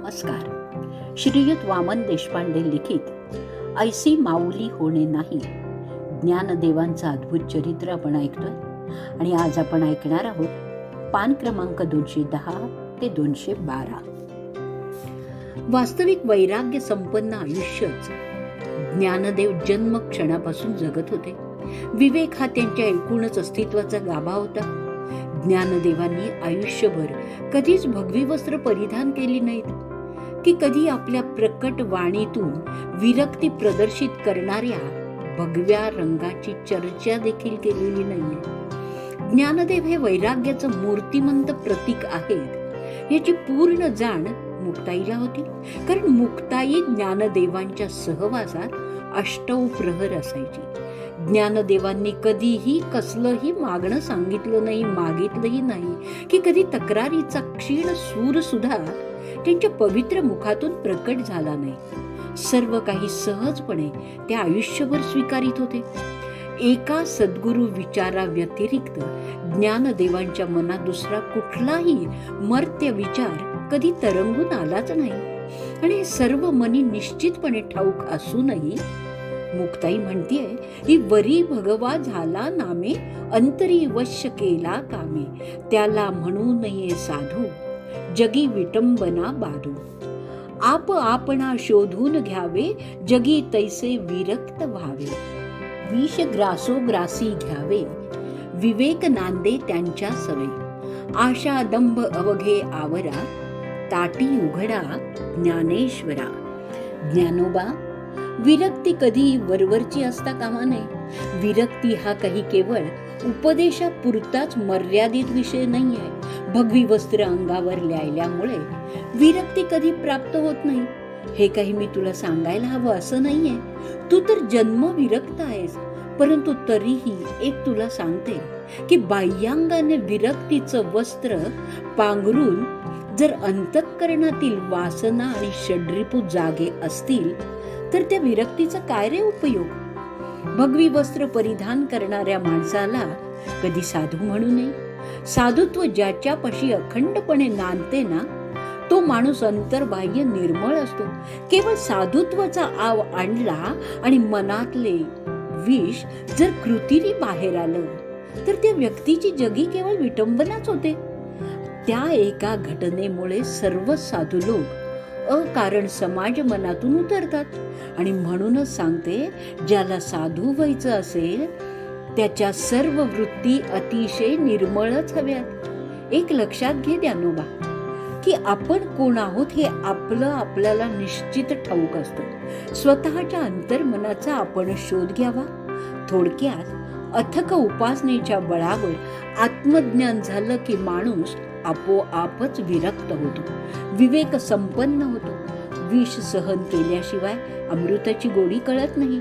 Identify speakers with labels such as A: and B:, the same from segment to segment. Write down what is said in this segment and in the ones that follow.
A: नमस्कार. श्रीयुत वामन देशपांडे लिखित ऐसी माऊली होणे नाही. ज्ञानदेवांचं अद्भुत चरित्र आपण ऐकतोय. आणि आज आपण ऐकणार आहोत पान क्रमांक दोनशे दहा ते दोनशे बारा. वास्तविक वैराग्य संपन्न आयुष्यच ज्ञानदेव जन्म क्षणापासून जगत होते. विवेक हा त्यांच्या एकूणच अस्तित्वाचा गाभा होता. ज्ञानदेवांनी आयुष्यभर कधीच भगवी वस्त्र परिधान केली नाहीत. की कधी आपल्या प्रकट वाणीतून विरक्ती प्रदर्शित करणाऱ्या भगव्या रंगाची चर्चा देखील केलेली नाहीये. ज्ञानदेव हे वैराग्याचं मूर्तिमंत प्रतीक आहेत याची पूर्ण जाण मुक्ताईला होती. कारण मुक्ताई ज्ञानदेवांच्या सहवासात अष्टौ प्रहर असायची. ज्ञानदेवांनी कधीही कसलंही मागणं सांगितलं नाही मागितलंही नाही की कधी तक्रारीचा क्षीण सूर सुद्धा त्यांच्या पवित्र मुखातून प्रकट झाला नाही. सर्व काही सहजपणे ते आयुष्यभर स्वीकारित होते. एका सद्गुरु विचारा व्यतिरिक्त ज्ञानदेवांच्या मनात दुसरा कुठलाही मर्त्य विचार कधी तरंगून आलाच नाही. आणि हे सर्व मनी निश्चितपणे ठाऊक असूनही मुक्ताई म्हणतीये ही वरी भगवा झाला नामे अंतरी वश्य केला कामे त्याला म्हणू नये साधू जगी विटंबना बाधू. आप आपणा शोधून घ्यावे जगी तैसे विरक्त व्हावे. विष ग्रासो ग्रासी घ्यावे. विवेक नांदे त्यांच्या सवे. आशा दंभ अवघे आवरा ताटी उघडा ज्ञानेश्वरा. ज्ञानोबा विरक्ती कधी वरवरची असता कामा नये. विरक्ती हा काही केवळ उपदेशापुरताच मर्यादित विषय नाहीये. भगवी वस्त्र अंगावर ल्यायल्यामुळे विरक्ती कधी प्राप्त होत नाही. हे काही मी तुला सांगायला हवं असं नाहीये. तू तर जन्म विरक्त आहेस. परंतु तरीही एक तुला सांगते की बाह्यांगाने विरक्तीचं वस्त्र पांघरून जर अंतःकरणातील वासना आणि षड्रिपू जागे असतील तर त्या विरक्तीचा काय रे उपयोग? भगवी वस्त्र परिधान करणाऱ्या माणसाला कधी साधू म्हणू नये. साधुत्व ज्याच्यापाशी अखंडपणे नांदते ना तो माणूस अंतर्बाह्य निर्मळ असतो. केवळ साधुत्वाचा आव आणला आणि मनातले विष जर कृतीने बाहेर आलं तर त्या व्यक्तीची जगी केवळ विटंबनाच होते. त्या एका घटनेमुळे सर्व साधू लोक अकारण समाज मनातून उतरतात आणि म्हणूनच सांगते ज्याला साधू व्हायचं असेल त्याच्या सर्व वृत्ती अतिशय निर्मळच हव्यात. एक लक्षात घे ज्ञानोबा की आपण कोण आहोत हे आपलं आपल्याला निश्चित ठाऊक असतं. स्वतःच्या अंतर्मनाचा आपण शोध घ्यावा. थोडक्यात अथक उपासनेच्या बळावर आत्मज्ञान झालं की माणूस आपोआपच विरक्त होतो. विवेक संपन्न होतो. विष सहन केल्याशिवाय अमृताची गोडी कळत नाही.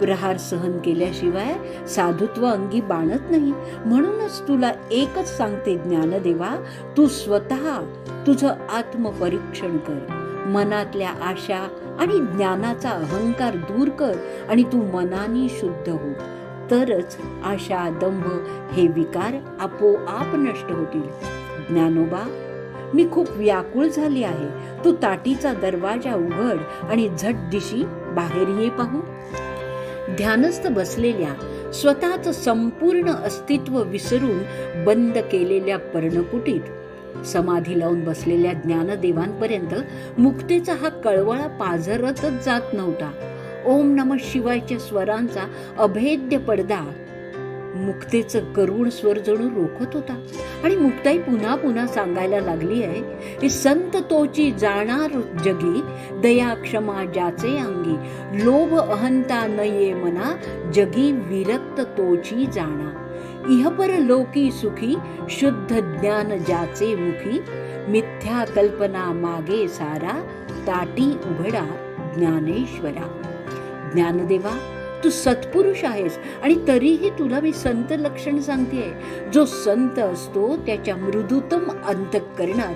A: प्रहार सहन केल्याशिवाय साधुत्व अंगी बाणत नाही. म्हणूनच तुला एकच सांगते ज्ञानदेवा तू स्वतः तुझं आत्मपरीक्षण कर. मनातल्या आशा आणि ज्ञानाचा अहंकार दूर कर आणि तू मनाने शुद्ध हो. तरच आशा दंभ हे विकार आपोआप नष्ट होतील. ज्ञानोबा मी खूप व्याकुळ झाली आहे. तू ताटीचा दरवाजा उघड आणि झट दिशी बाहेर ये पाहू. ध्यानस्थ बसलेल्या स्वतःच संपूर्ण अस्तित्व विसरून बंद केलेल्या पर्णकुटीत समाधी लावून बसलेल्या ज्ञानदेवांपर्यंत मुक्तेचा हा कळवळा पाझरतच जात नव्हता. ओम नम शिवायच्या स्वरांचा अभेद्य पडदा मुक्तेचं करुण स्वर जणू रोखत होता. आणि मुक्ताई पुन्हा पुन्हा सांगायला लागली आहे की संत तोची जाणार जगी दया क्षमा ज्याचे अंगी लोभ अहंता न ये मना जगी विरक्त तोची जाणा. इहपर लोकी सुखी शुद्ध ज्ञान ज्याचे मुखी मिथ्या कल्पना मागे सारा ताटी उघडा ज्ञानेश्वरा. ज्ञानदेवा तू सत्पुरुष आहेस आणि तरीही तुला मी संत लक्षण सांगतेय. जो संत असतो त्याच्या मृदुतम अंतःकरणात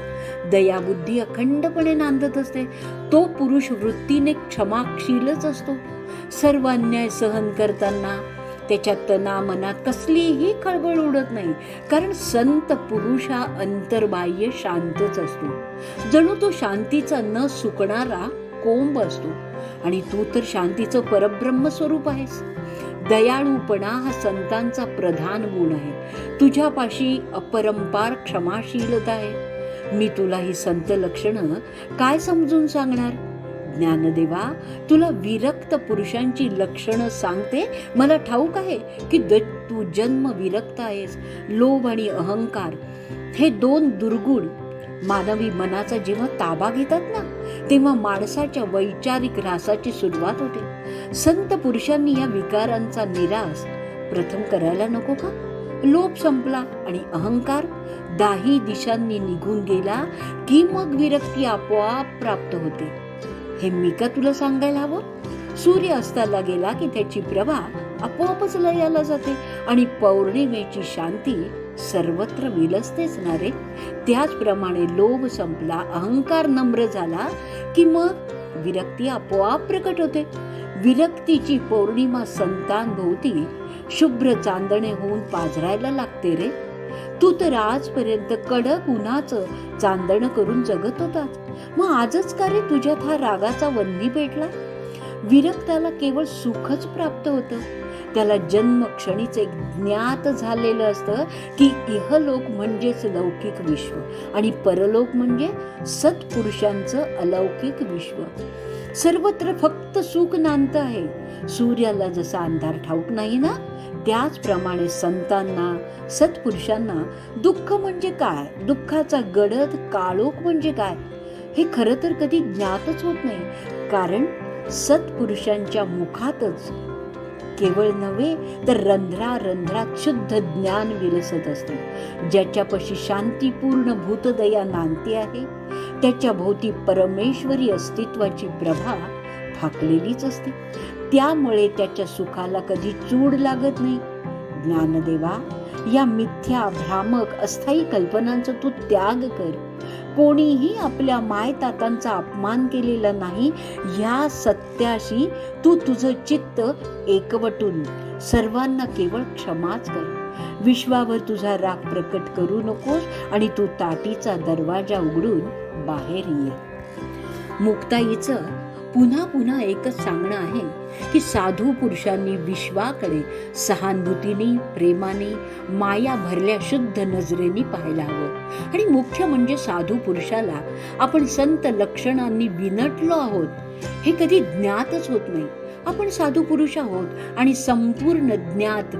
A: दयाबुद्धी अखंडपणे नांदत असते. तो पुरुष वृत्तीने क्षमाशीलच असतो. सर्व अन्याय सहन करताना त्याच्या तना मनात कसलीही खळबळ उडत नाही कारण संत पुरुष हा अंतर्बाह्य शांतच असतो. जणू तो शांतीचा न सुकणारा कोंब असतो. आणि तू तर शांतीचं परब्रह्म स्वरूप आहेस. दयाळूपणा हा संतांचा प्रधान गुण आहे. तुझ्यापाशी अपरंपार क्षमाशीलता आहे. मी तुला ही संत लक्षणं काय समजून सांगणार? ज्ञानदेवा तुला विरक्त पुरुषांची लक्षणं सांगते? मला ठाऊक आहे की द तू जन्म विरक्त आहेस. लोभ आणि अहंकार हे दोन दुर्गुण मानवी मनाचा जेव्हा ताबा घेतात ना तेव्हा माणसाच्या वैचारिक रासाची सुरुवात होते. संत पुरुषांनी या विकारांचा निराश प्रथम करायला नको का? लोभ संपला आणि अहंकार दाही दिशांनी निघून गेला की मग विरक्ती आपोआप प्राप्त होते. हे मी का तुला सांगायला हवं? सूर्य अस्ताला गेला की त्याची प्रभा आपोआपच लयाला जाते आणि पौर्णिमेची शांती सर्वत्र विलसतेच ना रे त्याचप्रमाणे लोभ संपला अहंकार नम्र झाला की मग विरक्ती आपोआप प्रकट होते. विरक्तीची पौर्णिमा संतांभोवती शुभ्र चांदणे होऊन पाजरायला लागते रे. तू तर आजपर्यंत कडक उन्हाचं चांदण करून जगत होतास मग आजच का रे तुझ्यात हा रागाचा वन्नी पेटला? विरक्ताला केवळ सुखच प्राप्त होतं. त्याला जन्म क्षणीच एक ज्ञात झालेलं असतं की इहलोक म्हणजेच लौकिक विश्व आणि परलोक म्हणजे सत्पुरुषांचं अलौकिक विश्व. सर्वत्र फक्त सुख नांत आहे. सूर्याला जसा अंधार ठाऊक नाही ना त्याचप्रमाणे संतांना सत्पुरुषांना दुःख म्हणजे काय? दुःखाचा गडद काळोख म्हणजे काय? हे खरं तर कधी ज्ञातच होत नाही. कारण सत्पुरुषांच्या मुखातच केवळ नव्हे तर रंध्रा रंध्रात शुद्ध ज्ञान विलसत असते. ज्याच्यापाशी शांतीपूर्ण भूतदया नांदते आहे त्याच्या भोवती परमेश्वरी अस्तित्वाची प्रभा फाकलेलीच असते. त्यामुळे त्याच्या सुखाला कधी चूड लागत नाही. ज्ञानदेवा या मिथ्या भ्रामक अस्थायी कल्पनांचा तू त्याग कर. कोणीही आपल्या मायतातांचा अपमान केलेला नाही ह्या सत्याशी तू तुझं चित्त एकवटून सर्वांना केवळ क्षमाच कर. विश्वावर तुझा राग प्रकट करू नकोस आणि तू ताटीचा दरवाजा उघडून बाहेर ये. मुक्ताईचं पुन्हा पुन्हा एकच सांगणं आहे की साधू पुरुषांनी विश्वाकडे सहानुभूतीने प्रेमाने माया भरल्या शुद्ध नजरेने पाहायला हवं. आणि मुख्य म्हणजे साधू पुरुषाला आपण संत लक्षणांनी विनटलो आहोत हे कधी ज्ञातच होत नाही. आपण साधू पुरुष आहोत आणि संपूर्ण ज्ञात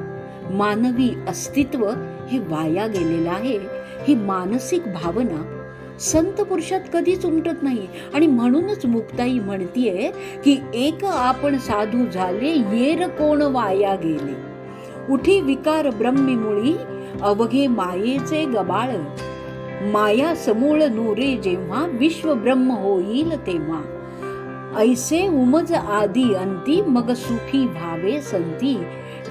A: मानवी अस्तित्व हे वाया गेलेलं आहे ही मानसिक भावना संत पुरुषात कधीच उमटत नाही. आणि म्हणूनच मुक्ताई म्हणतीये की एक आपण साधू झाले येर कोण वाया गेले? उठी विकार ब्रह्मीमुळी अवघे मायेचे गबाळ. माया समूळ नूरे जेव्हा विश्व ब्रह्म होईल तेव्हा. ऐसे उमज आदी अंती मग सुखी भावे संती.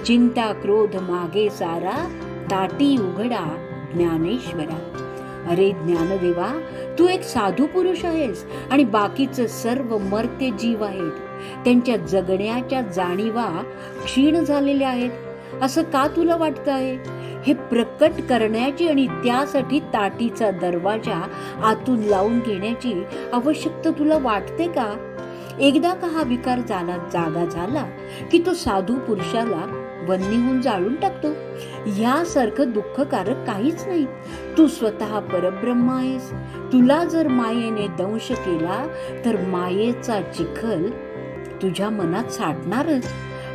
A: चिंता क्रोध मागे सारा ताटी उघडा ज्ञानेश्वरा. अरे ज्ञानदेवा तू एक साधू पुरुष आहेस आणि बाकीचं सर्व मर्त्य जीव आहेत. त्यांच्या जगण्याच्या जाणीवा क्षीण झालेल्या आहेत. असं का तुला वाटतं आहे? हे प्रकट करण्याची आणि त्यासाठी ताटीचा दरवाजा आतून लावून घेण्याची आवश्यकता तुला वाटते का? एकदा का हा विकार झाला जागा झाला की तो साधू पुरुषाला वन्नीहून जाळून टाकतो. यासारखं दुःखकारक काहीच नाही. तू स्वतः परब्रह्म आहेस. तुला जर मायेने दंश केला तर मायेचा चिखल तुझ्या मनात साठणारच.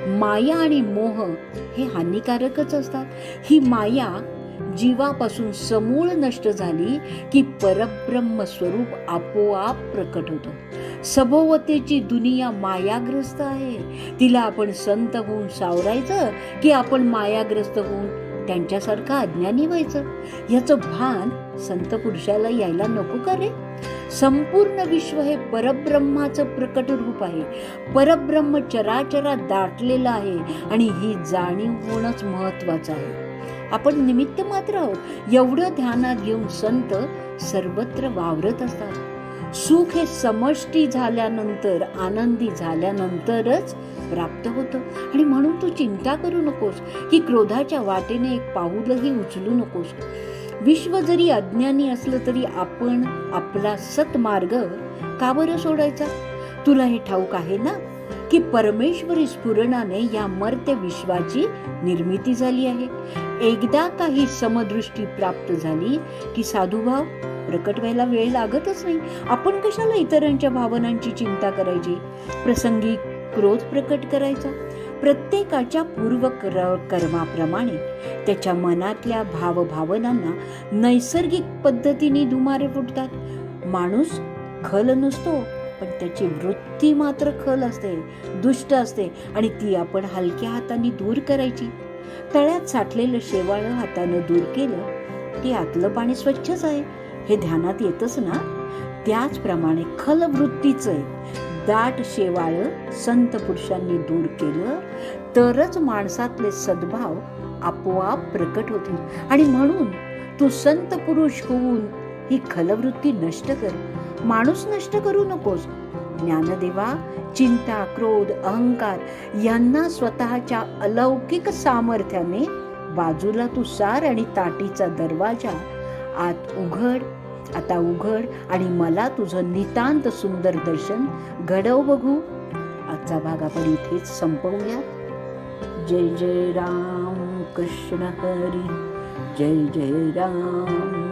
A: माया आणि मोह हे हानिकारकच असतात. ही माया जीवापासून समूळ नष्ट झाली की परब्रह्म स्वरूप आपोआप प्रकट होतं. सभोवतेची दुनिया मायाग्रस्त आहे. तिला आपण संत होऊन सावरायचं की आपण मायाग्रस्त होऊन त्यांच्यासारखं अज्ञानी व्हायचं? याचं भान संत पुरुषाला यायला नको का रे? संपूर्ण विश्व हे परब्रह्माचं प्रकट रूप आहे. परब्रह्म चराचरा दाटलेलं आहे आणि ही जाणीव होणंच महत्वाचं आहे. आपण निमित्त मात्र आहोत. एवढं ध्यानात घेऊन संत सर्वत्र वावरत असतात. सुख हे समष्टी झाल्यानंतर आनंदी झाल्यानंतरच प्राप्त होतं. आणि म्हणून तू चिंता करू नकोस की क्रोधाच्या वाटेने एक पाऊलही उचलू नकोस. विश्व जरी अज्ञानी असलं तरी आपण आपला सतमार्ग का बरं सोडायचा? तुला हे ठाऊक आहे ना? की परमेश्वरी स्फुरणाने या मर्त्य विश्वाची निर्मिती झाली आहे. एकदा काही समदृष्टी प्राप्त झाली की साधुभाव प्रकट व्हायला वेळ लागतच नाही. आपण कशाला इतरांच्या भावनांची चिंता करायची? प्रसंगी क्रोध प्रकट करायचा? प्रत्येकाच्या पूर्व कर- कर्माप्रमाणे त्याच्या मनातल्या भावभावनांना नैसर्गिक पद्धतीने धुमारे फुटतात. माणूस खल नसतो. पण त्याची वृत्ती मात्र खल असते दुष्ट असते आणि ती आपण हलक्या हाताने दूर करायची. तळ्यात साठलेलं शेवाळं हातानं दूर केलं की आतलं पाणी स्वच्छच आहे. हे ध्यानात येतच ना? त्याचप्रमाणे खल वृत्तीचं दाट शेवाळ संत पुरुषांनी दूर केलं तरच माणसातले सद्भाव आपोआप प्रकट होतील. आणि म्हणून तू संत पुरुष होऊन ही खलवृत्ती नष्ट कर. माणूस नष्ट करू नकोस. ज्ञानदेवा चिंता क्रोध अहंकार यांना स्वतःच्या अलौकिक सामर्थ्याने बाजूला तू सार आणि ताटीचा दरवाजा. आत उघड आता उघड आणि मला तुझं नितांत सुंदर दर्शन घडव बघू. आजचा भाग आपण इथेच संपवूया जय जय राम कृष्ण हरी. जय जय राम